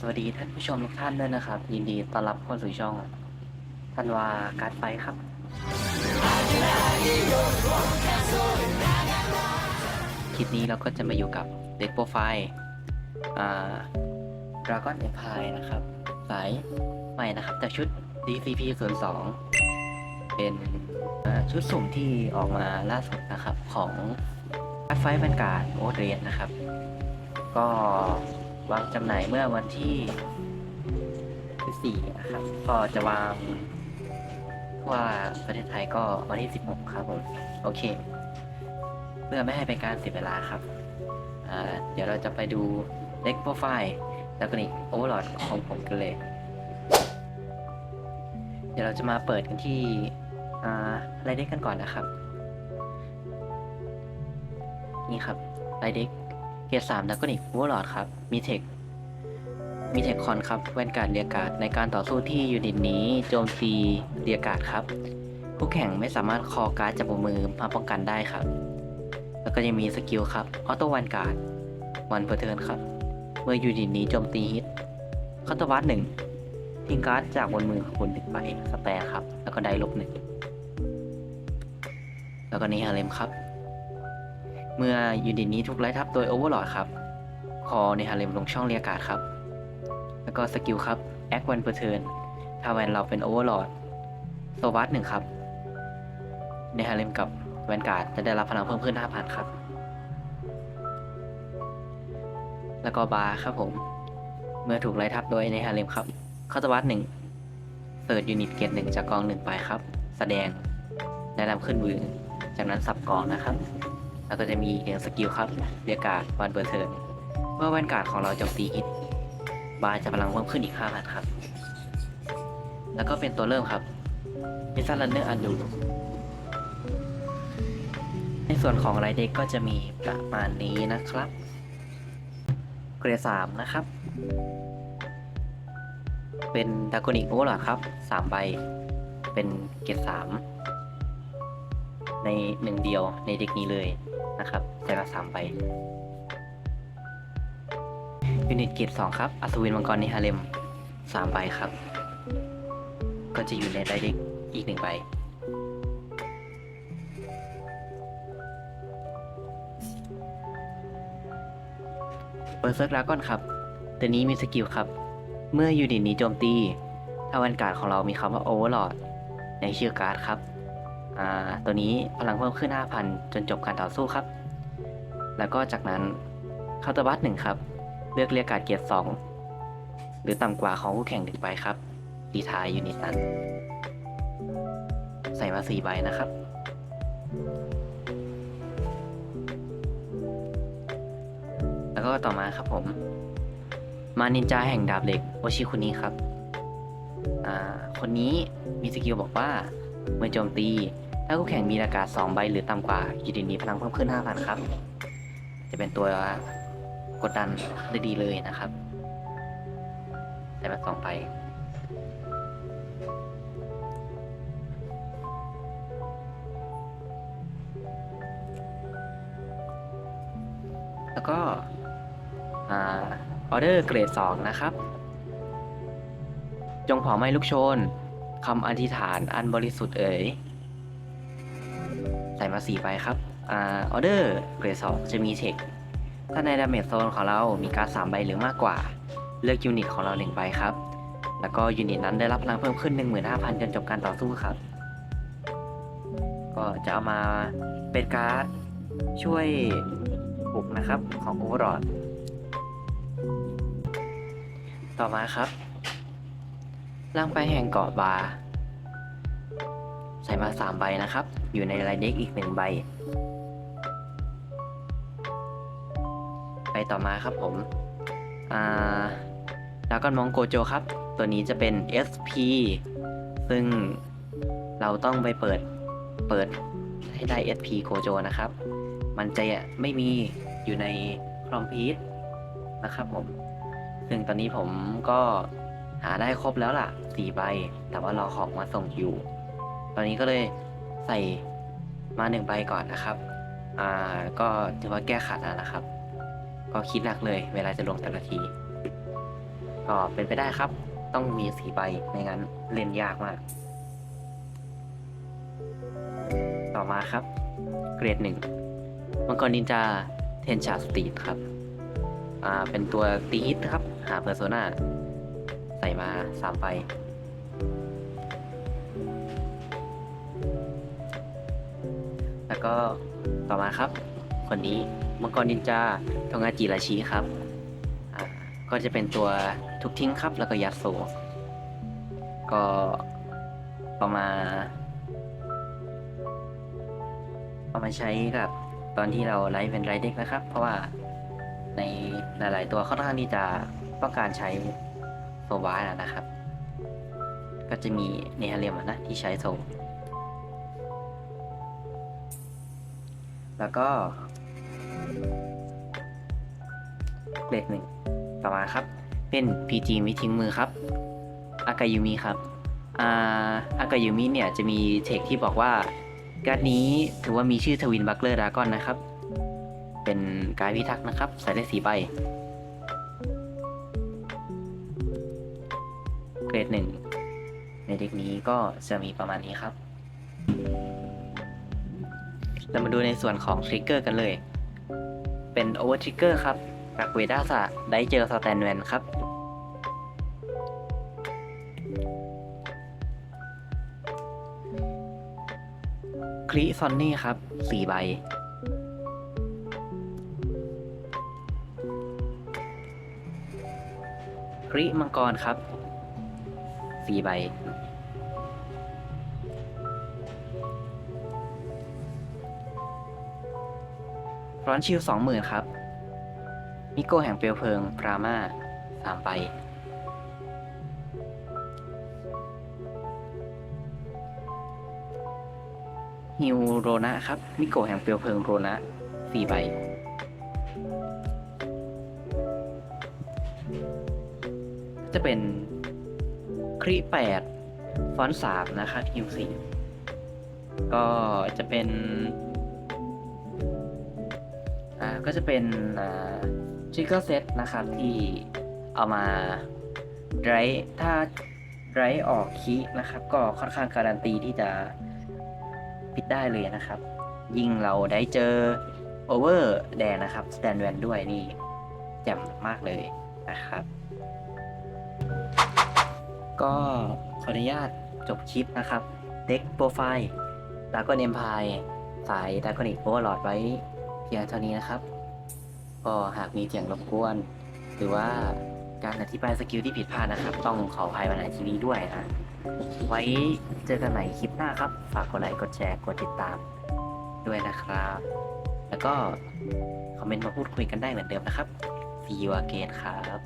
สวัสดีท่านผู้ชมทุกท่านด้วยนะครับ ยินดีต้อนรับเข้าสู่ช่องธันวาการไฟครับ คลิปนี้เราก็จะมาอยู่กับเด็กโปรไฟล์อ่า Dragon e m p i r นะครับ สายใหม่นะครับจากชุด DCP 0 2เป็นชุดสุ่มที่ออกมาล่าสุดนะครับของการ์ดไฟแวนการ์ดโอเดรนนะครับ ก็ วางจำหน่ายเมื่อวันที่4นะครับ ก็จะวางทั่วประเทศไทยก็วันที่ 16 ครับผมโอเค เพื่อไม่ให้เป็นการเสียเวลาครับ เดี๋ยวเราจะไปดูเล็กโปรไฟล์แล้วก็นี่โอเวอร์ลอดของผมกันเลย เดี๋ยวเราจะมาเปิดกันที่อ่าไรเด็กกันก่อนนะครับ นี่ครับไรเด็ก เกียร์สามดักกนิกวอลลอดครับ มีเทค มีเทคคอนครับ แวนการ์ดเรียกการ์ดในการต่อสู้ที่ยูนิตนี้โจมตีเรียกการ์ดครับ ผู้แข่งไม่สามารถคอการ์ดจากบนมือมาป้องกันได้ครับ แล้วก็ยังมีสกิลครับ ออโต้วันการ์ดวันเพอร์เทิร์นครับ เมื่อยูนิตนี้โจมตีฮิตคาตวัตหนึ่งทิ้งการ์ดจากบนมือของคุณหนึ่งใบสแตนครับ แล้วก็ได้ลบหนึ่ง แล้วก็นี่ฮาเลมครับ เมื่อยูนิตนี้ถูกไล่ทับโดยโอเวอร์ลอดครับ คอในฮาเลมลงช่องเรียกการ์ดครับ แล้วก็สกิลครับแอควันเปอร์เทิร์นถ้าแวนเราเป็นโอเวอร์ลอดโซวัตหนึ่งครับ ในฮาเลมกับแวนการ์ดจะได้รับพลังเพิ่มขึ้น 5,000 ครับ แล้วก็บาร์ครับผม เมื่อถูกไล่ทับโดยในฮาเลมครับคาตวัตหนึ่งเสิร์ชยูนิตเกียรหนึ่งจากกองหนึ่งไปครับ แสดงได้นำขึ้นมือจากนั้นสับกองนะครับ แล้วก็จะมีเรียงสกิลครับเรียกการ์ดวันเบอร์เทิร์นเมื่อแวนการ์ดของเราโจมตีฮิต บาร์จะพลังเพิ่มขึ้นอีก5,000ครับ แล้วก็เป็นตัวเริ่มครับมิซันลันเนอร์อันดูในส่วนของไรเด็กก็จะมีประมาณนี้นะครับ เกรดสามนะครับ เป็นดากอนิกโอเวอร์ลอครับสามใบ เป็นเกรดสามในหนึ่งเดียวในเด็กนี้เลย นะครับแต่ละสามใบยูนิตเกรดสองครับ อัศวินมังกรในฮาเลมสามใบครับ ก็จะอยู่ในไดเด็กอีกหนึ่งใบเปิดเซิร์ฟดราก้อนครับ ตัวนี้มีสกิลครับ เมื่อยูนิตนี้โจมตีถ้าวันการของเรามีคำว่า Overlord ในชื่อการ์ดครับ ตัวนี้พลังเพิ่มขึ้น 5,000 จนจบการต่อสู้ครับ แล้วก็จากนั้นเคาน์เตอร์บัสหนึ่งครับ เลือกเรียกการเกียร์สองหรือต่ำกว่าของคู่แข่งหนึ่งใบครับ ดีทายยูนิตนั้น ใส่มาสี่ใบนะครับ แล้วก็ต่อมาครับผม มานินจาแห่งดาบเหล็กโอชิคุนี้ครับ คนนี้มีสกิลบอกว่าเมื่อโจมตี ถ้าคู่แข่งมีอากาศ2ใบหรือต่ำกว่ายูนิตนี้พลังเพิ่มขึ้น 5,000 ครับ จะเป็นตัวกดดันได้ดีเลยนะครับใส่มาสองใบแล้วก็อออเดอร์เกรด 2 นะครับ จงเผาไหม้ลูกโชนคำอธิษฐานอันบริสุทธิ์เอ๋ย ใส่มาสี่ใบครับอ่าออเดอร์เกรด2จะมีเทค ถ้าในดาเมจโซนของเรามีการ์ดสามใบหรือมากกว่า เลือกยูนิตของเราหนึ่งใบครับ แล้วก็ยูนิตนั้นได้รับพลังเพิ่มขึ้น 15,000 จนจบการต่อสู้ครับ ก็จะเอามาเป็นการ์ดช่วยปุกนะครับของโอเวอร์ d ต่อมาครับล่างไปแห่งเกาะบาร์ ใส่มาสามใบนะครับ อยู่ในลายเด็กอีกหนึ่งใบ ไปต่อมาครับผมแล้วก็มองโกโจครับ ตัวนี้จะเป็น SP ซึ่งเราต้องไปเปิดเปิดให้ได้ SP โกโจนะครับ มันจะไม่มีอยู่ในคอมพีทนะครับผม ซึ่งตอนนี้ผมก็หาได้ครบแล้วล่ะ 4 ใบ แต่ว่ารอของมาส่งอยู่ อนนี้ก็เลยใส่มาหนึ่งใบก่อนนะครับ อ่า ก็ถือว่าแก้ขัดแล้วนะครับ ก็คิดหนักเลย เวลาจะลงแต่ละที ก็เป็นไปได้ครับ ต้องมีสี่ใบไม่งั้นเล่นยากมาก ต่อมาครับ เกรดหนึ่งมังกรนินจาเทนชาสตีดครับ อ่า เป็นตัวตีฮิตครับ หาเพอร์โซนาใส่มาสามใบ ก็ต่อมาครับ คนนี้มังกรนินจาทงอาจิราชิครับ ก็จะเป็นตัวทุกทิ้งครับ แล้วก็ยัดโซก็เอามาเอามาใช้กับตอนที่เราไลฟ์เป็นไรเด็กนะครับ เพราะว่าในหลาย ๆ ตัวค่อนข้างที่จะต้องการใช้โซวาร์นะครับ ก็จะมีเนฮาเรียมนะที่ใช้โซ แล้วก็เกรดหนึ่งต่อมาครับ เป็น PG มิทิ้งมือครับอากายุมิครับอากายุมิเนี่ยจะมีเทคที่บอกว่า การ์ดนี้ถือว่ามีชื่อทวินบัคเลอร์ดากอนนะครับ เป็นการพิทักษ์นะครับ ใส่ได้สีใบเกรดหนึ่งในเด็กนี้ก็จะมีประมาณนี้ครับ เรามาดูในส่วนของทริกเกอร์กันเลย เป็นโอเวอร์ทริกเกอร์ครับจากเวด้าสะได้เจอสแตนแวนครับ คริซอนนี่ครับสี่ใบ คริมังกรครับสี่ใบ ร้อนชิลสองหมื่นครับ มิโกแห่งเปลวเพลิง พรามาสามใบฮิวโรนะครับ มิโกะแห่งเปลวเพลิงโรนะสี่ใบ จะเป็นคริแปดฟอนสามนะคะฮิวสี่ก็จะเป็น ก็จะเป็นทริกเกอร์เซตนะครับ ที่เอามาไรถ้าไรออกคีนะครับ ก็ค่อนข้างการันตีที่จะปิดได้เลยนะครับ ยิ่งเราได้เจอโอเวอร์แดนนะครับสแตนแวนด้วยนี่แจ่มมากเลยนะครับ ก็ขออนุญาตจบคลิปนะครับ เด็กโปรไฟล์ดากอนเอ็มพายสายดากอนิกโอเวอร์ลอดไว้เพียงเท่านี้นะครับ ก็หากมีเสียงรบกวน หรือว่าการอธิบายสกิลที่ผิดพลาดนะครับ ต้องขออภัยมาณทีนี้ด้วยนะไว้เจอกันใหม่คลิปหน้าครับ ฝากกดไลค์กดแชร์กดติดตามด้วยนะครับ แล้วก็คอมเมนต์มาพูดคุยกันได้เหมือนเดิมนะครับ See you again ครับ